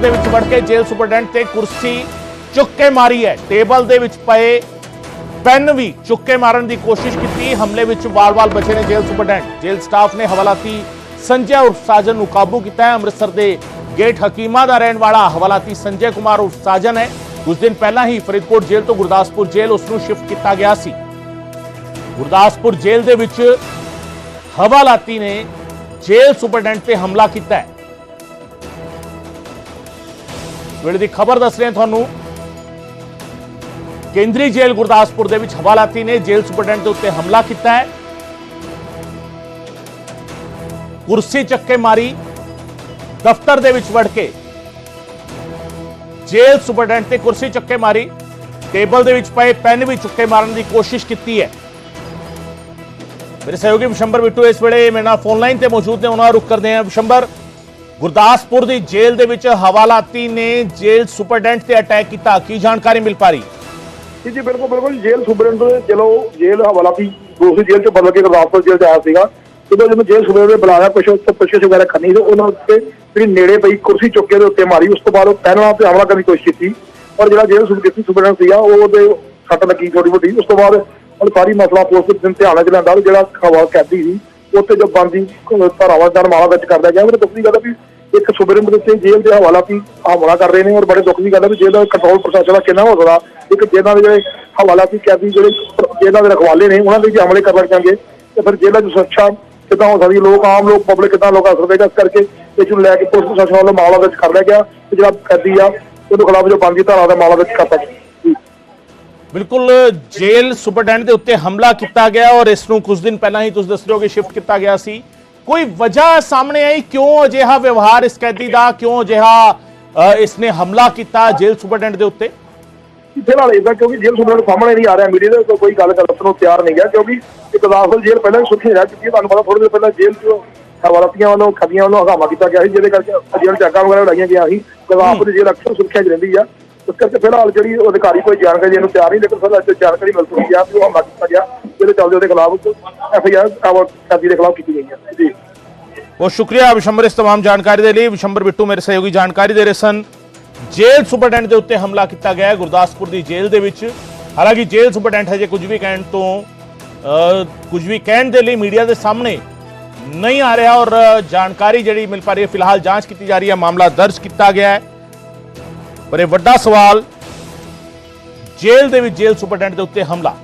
ਦੇ ਵਿੱਚ ਵੜ ਕੇ ਜੇਲ੍ਹ ਸੁਪਰਡੈਂਟ ਤੇ ਕੁਰਸੀ ਚੁੱਕ ਕੇ ਮਾਰੀ ਹੈ। ਟੇਬਲ ਦੇ ਵਿੱਚ ਪਏ ਪੈਨ ਵੀ ਚੁੱਕ ਕੇ ਮਾਰਨ ਦੀ ਕੋਸ਼ਿਸ਼ ਕੀਤੀ। ਹਮਲੇ ਵਿੱਚ ਵਾਲ-ਵਾਲ ਬਚੇ ਨੇ ਜੇਲ੍ਹ ਸੁਪਰਡੈਂਟ। ਜੇਲ੍ਹ ਸਟਾਫ ਨੇ ਹਵਾਲਾਤੀ ਸੰਜੇ ਉਰਫ ਸਾਜਨ ਨੂੰ ਕਾਬੂ ਕੀਤਾ ਹੈ। ਅੰਮ੍ਰਿਤਸਰ ਦੇ ਗੇਟ ਹਕੀਮਾ ਦਾ ਰਹਿਣ ਵਾਲਾ ਹਵਾਲਾਤੀ ਸੰਜੇ ਕੁਮਾਰ ਉਰਫ ਸਾਜਨ ਹੈ। ਕੁਝ ਦਿਨ ਪਹਿਲਾਂ ਹੀ ਫਰੀਦਕੋਟ ਜੇਲ੍ਹ ਤੋਂ ਗੁਰਦਾਸਪੁਰ ਜੇਲ੍ਹ ਉਸ ਨੂੰ ਸ਼ਿਫਟ ਕੀਤਾ ਗਿਆ ਸੀ। ਗੁਰਦਾਸਪੁਰ ਜੇਲ੍ਹ ਦੇ ਵਿੱਚ ਹਵਾਲਾਤੀ ਨੇ ਜੇਲ੍ਹ ਸੁਪਰਡੈਂਟ ਤੇ ਹਮਲਾ ਕੀਤਾ ਹੈ। ਵੇਲੇ ਦੀ ਖਬਰ ਦੱਸ ਰਹੇ ਹਾਂ ਤੁਹਾਨੂੰ। ਕੇਂਦਰੀ ਜੇਲ੍ਹ ਗੁਰਦਾਸਪੁਰ ਦੇ ਵਿੱਚ ਹਵਾਲਾਤੀ ਨੇ ਜੇਲ੍ਹ ਸੁਪਰਡੈਂਟ ਦੇ ਉੱਤੇ ਹਮਲਾ ਕੀਤਾ ਹੈ। ਕੁਰਸੀ ਚੱਕੇ ਮਾਰੀ, ਦਫ਼ਤਰ ਦੇ ਵਿੱਚ ਵੜ ਕੇ। ਜੇਲ੍ਹ ਸੁਪਰਡੈਂਟ ਤੇ ਕੁਰਸੀ ਚੱਕੇ ਮਾਰੀ, ਟੇਬਲ ਦੇ ਵਿੱਚ ਪਏ ਪੈਨ ਵੀ ਚੁੱਕੇ ਮਾਰਨ ਦੀ ਕੋਸ਼ਿਸ਼ ਕੀਤੀ ਹੈ। ਮੇਰੇ ਸਹਿਯੋਗੀ ਵਿਸ਼ੰਬਰ ਬਿੱਟੂ ਇਸ ਵੇਲੇ ਮੇਰੇ ਨਾਲ ਫੋਨ ਲਾਈਨ ਤੇ ਮੌਜੂਦ ਨੇ, ਉਹਨਾਂ ਨਾਲ ਰੁਕ ਕਰਦੇ ਹਾਂ। ਵਿਸ਼ੰਬਰ ਗੁਰਦਾਸਪੁਰ ਦੀ ਜੇਲ੍ਹ ਦੇ ਵਿੱਚ ਹਵਾਲਾਤੀ ਨੇ ਜੇਲ੍ਹ ਸੁਪਰਡੈਂਟ ਤੇ ਅਟੈਕ ਕੀਤਾ। ਕੀ ਜਾਣਕਾਰੀ ਮਿਲ ਪਾ ਰਹੀ ਜੀ ਜੀ, ਬਿਲਕੁਲ ਬਿਲਕੁਲ। ਜੇਲ੍ਹ ਸੁਪਰਡੈਂਟ ਚਲੋ, ਜੇਲ੍ਹ ਹਵਾਲਾਤੀ ਦੂਸਰੀ ਜੇਲ੍ਹ ਚ ਬਦਲ ਕੇ ਗੁਰਦਾਸਪੁਰ ਜੇਲ੍ਹ ਚ ਆਇਆ ਸੀਗਾ। ਜਦੋਂ ਜਦੋਂ ਜੇਲ੍ਹ ਸੁਪਰਡੈਂਟ ਨੇ ਬੁਲਾਇਆ, ਕੁਛ ਉੱਥੇ ਪੁੱਛਿਸ਼ ਵਗੈਰਾ ਕਰਨੀ ਤੇ ਉਹਨਾਂ ਉੱਤੇ ਜਿਹੜੀ ਨੇੜੇ ਪਈ ਕੁਰਸੀ ਚੁੱਕ ਕੇ ਉਹਦੇ ਉੱਤੇ ਮਾਰੀ। ਉਸ ਤੋਂ ਬਾਅਦ ਉਹ ਪਹਿਲਾਂ ਤੇ ਹਮਲਾ ਕਰਨ ਦੀ ਕੋਸ਼ਿਸ਼ ਕੀਤੀ। ਔਰ ਜਿਹੜਾ ਜੇਲ੍ਹ ਸੁਪਰਡੈਂਟ ਸੁਪਰਡੈਂਟ ਸੀਗਾ, ਉਹ ਉਹਦੇ ਸੱਟ ਲੱਗੀ ਥੋੜੀ ਵੱਡੀ ਉਸ ਤੋਂ ਬਾਅਦ ਉਹ ਸਾਰੀ ਮਸਲਾ ਪੁਲਿਸ ਦੇ ਧਿਆਨ ਚ ਲੈਂਦਾ ਜਿਹੜਾ ਹਵਾ ਕੈਦੀ ਸੀ ਉੱਥੇ ਜੋ ਬੰਦੀ ਧਾਰਾਵਾਂ ਦਾ ਮਾਲਾ ਵਿੱਚ ਕਰਦਾ ਗਿਆ ਮੇਰੇ ਦੁੱਖ ਦੀ ਗੱਲ ਹੈ ਵੀ ਇੱਕ ਸੁਪਰਡੈਂਟ ਸਿੰਘ ਜੇਲ੍ਹ ਦੇ ਹਵਾਲਾ ਵੀ ਹਮਲਾ ਕਰ ਰਹੇ ਨੇ, ਔਰ ਬੜੇ ਦੁੱਖ ਦੀ ਗੱਲ ਹੈ ਵੀ ਜੇਲ੍ਹ ਦਾ ਕੰਟਰੋਲ ਪ੍ਰਸ਼ਾਸਨ ਦਾ ਕਿੰਨਾ ਹੋ ਸਕਦਾ, ਇੱਕ ਜੇਲ੍ਹਾਂ ਦੇ ਜਿਹੜੇ ਹਵਾਲਾ ਸੀ ਕੈਦੀ ਜਿਹੜੇ ਜੇਲ੍ਹਾਂ ਦੇ ਰਖਵਾਲੇ ਨੇ, ਉਹਨਾਂ ਦੇ ਵੀ ਹਮਲੇ ਕਰ ਜਾਣਗੇ, ਤੇ ਫਿਰ ਜੇਲ੍ਹਾਂ ਦੀ ਸੁਰੱਖਿਆ ਕਿੱਦਾਂ ਹੋ ਸਕਦੀ, ਲੋਕ ਆਮ ਲੋਕ ਪਬਲਿਕ ਕਿੱਦਾਂ ਲੋਕ ਅਸਰ ਪਏਗਾ ਇਸ ਕਰਕੇ ਇਸ ਨੂੰ ਲੈ ਕੇ ਪੁਲਿਸ ਪ੍ਰਸ਼ਾਸਨ ਵੱਲੋਂ ਮਾਮਲਾ ਦਰਜ ਕਰ ਲਿਆ ਗਿਆ, ਤੇ ਜਿਹੜਾ ਕੈਦੀ ਆ, ਉਹਦੇ ਖਿਲਾਫ ਜੋ ਬੰਦੀ ਧਾਰਾ ਦਾ ਮਾਮਲਾ ਦਰਜ ਕਰਤਾ ਗਿਆ। ਬਿਲਕੁਲ ਜੇਲ੍ਹ ਸੁਪਰਡੈਂਟ ਦੇ ਉੱਤੇ ਹਮਲਾ ਕੀਤਾ ਗਿਆ ਔਰ ਇਸ ਨੂੰ ਕੁਝ ਦਿਨ ਪਹਿਲਾਂ ਹੀ ਤੁਸੀਂ ਦੱਸ ਰਹੇ ਹੋ ਕਿ ਸ਼ਿਫਟ ਕੀਤਾ ਗਿਆ ਸੀ। ਕੋਈ ਵਜ੍ਹਾ ਸਾਹਮਣੇ ਆਈ? ਕਿਉਂ ਅਜਿਹਾ ਵਿਵਹਾਰ ਇਸ ਕੈਦੀ ਦਾ? ਕਿਉਂ ਅਜਿਹਾ ਇਸਨੇ ਹਮਲਾ ਕੀਤਾ ਜੇਲ੍ਹ ਸੁਪਰਡੈਂਟ ਦੇ ਉੱਤੇ? ਫਿਲਹਾਲ ਇਦਾਂ ਕਿਉਂਕਿ ਜੇਲ੍ਹ ਸੁਣਨ ਸਾਹਮਣੇ ਨਹੀਂ ਆ ਰਿਹਾ ਮੀਡੀਆ ਦੇ ਕੋਈ ਗੱਲ ਕਰਨ ਨੂੰ ਤਿਆਰ ਨਹੀਂ ਗਿਆ ਕਿਉਂਕਿ ਇੱਕ ਦਾਖਲ ਜੇਲ੍ਹ ਪਹਿਲਾਂ ਹੀ ਸੁਰੱਖਿਅਤ ਰਹਿ ਚੁੱਕੀ ਹੈ। ਤੁਹਾਨੂੰ ਪਤਾ ਥੋੜੇ ਦਿਨ ਪਹਿਲਾਂ ਜੇਲ੍ਹ ਤੋਂ ਹਵਾਲਾਤੀਆਂ ਵੱਲੋਂ ਖੱਦੀਆਂ ਵੱਲੋਂ ਹਗਾਮਾ ਕੀਤਾ ਗਿਆ ਸੀ ਜਿਹਦੇ ਕਰਕੇ ਜੇਲ੍ਹ ਚਾਕਾਂ ਵਗੈਰਾ ਲਾਈਆਂ ਗਿਆ ਸੀ। ਗੁਰਦਾਸਪੁਰ ਦੀ ਜੇਲ੍ਹ ਅਕਸਰ ਸੁਰੱਖਿਆ 'ਚ ਰਹਿੰਦੀ ਆ। ਇਸ ਕਰਕੇ ਫਿਲਹਾਲ ਜਿਹੜੀ ਉਹ ਅਧਿਕਾਰੀ ਕੋਈ ਜਾਣਕਾਰੀ ਦੇਣ ਨੂੰ ਤਿਆਰ ਨਹੀਂ ਲੇਕਿਨ ਫਿਲਹਾਲ ਜੋ ਜਾਣਕਾਰੀ ਮਿਲ ਚੁੱਕੀ ਆ ਵੀ ਉਹ ਹਮਲਾ ਕੀਤਾ ਗਿਆ ਜਿਹਦੇ ਚੱਲਦੇ ਉਹਦੇ ਖਿਲਾਫ ਐਫ ਆਈ ਆਰ ਕੈਦੀ ਦੇ ਖਿਲਾਫ ਕੀਤੀ ਗਈ ਹੈ ਜੀ ਬਹੁਤ ਸ਼ੁਕਰੀਆ ਵਿਸ਼ੰਬਰ ਇਸ तमाम ਜਾਣਕਾਰੀ ਦੇ ਲਈ ਵਿਸ਼ੰਬਰ ਬਿੱਟੂ ਮੇਰੇ ਸਹਿਯੋਗੀ ਜਾਣਕਾਰੀ ਦੇ ਰਹੇ ਸਨ ਜੇਲ੍ਹ ਸੁਪਰਡੈਂਟ ਦੇ ਉੱਤੇ ਹਮਲਾ ਕੀਤਾ ਗਿਆ ਹੈ ਗੁਰਦਾਸਪੁਰ ਦੀ ਜੇਲ੍ਹ ਦੇ ਵਿੱਚ ਹਾਲਾਂਕਿ ਜੇਲ੍ਹ ਸੁਪਰਡੈਂਟ ਹਜੇ ਕੁਝ ਵੀ ਕਹਿਣ ਤੋਂ ਅ, ਕੁਝ ਵੀ ਕਹਿਣ ਦੇ ਲਈ ਮੀਡੀਆ ਦੇ ਸਾਹਮਣੇ ਨਹੀਂ ਆ ਰਿਹਾ ਔਰ ਜਾਣਕਾਰੀ ਜਿਹੜੀ ਮਿਲ ਪਾ ਰਹੀ ਹੈ ਫਿਲਹਾਲ ਜਾਂਚ ਕੀਤੀ ਜਾ ਰਹੀ ਹੈ ਮਾਮਲਾ ਦਰਜ ਕੀਤਾ ਗਿਆ ਹੈ ਪਰ ਇਹ ਵੱਡਾ ਸਵਾਲ ਜੇਲ੍ਹ ਦੇ ਵਿੱਚ ਜੇਲ੍ਹ ਸੁਪਰਡੈਂਟ ਦੇ ਉੱਤੇ ਹਮਲਾ।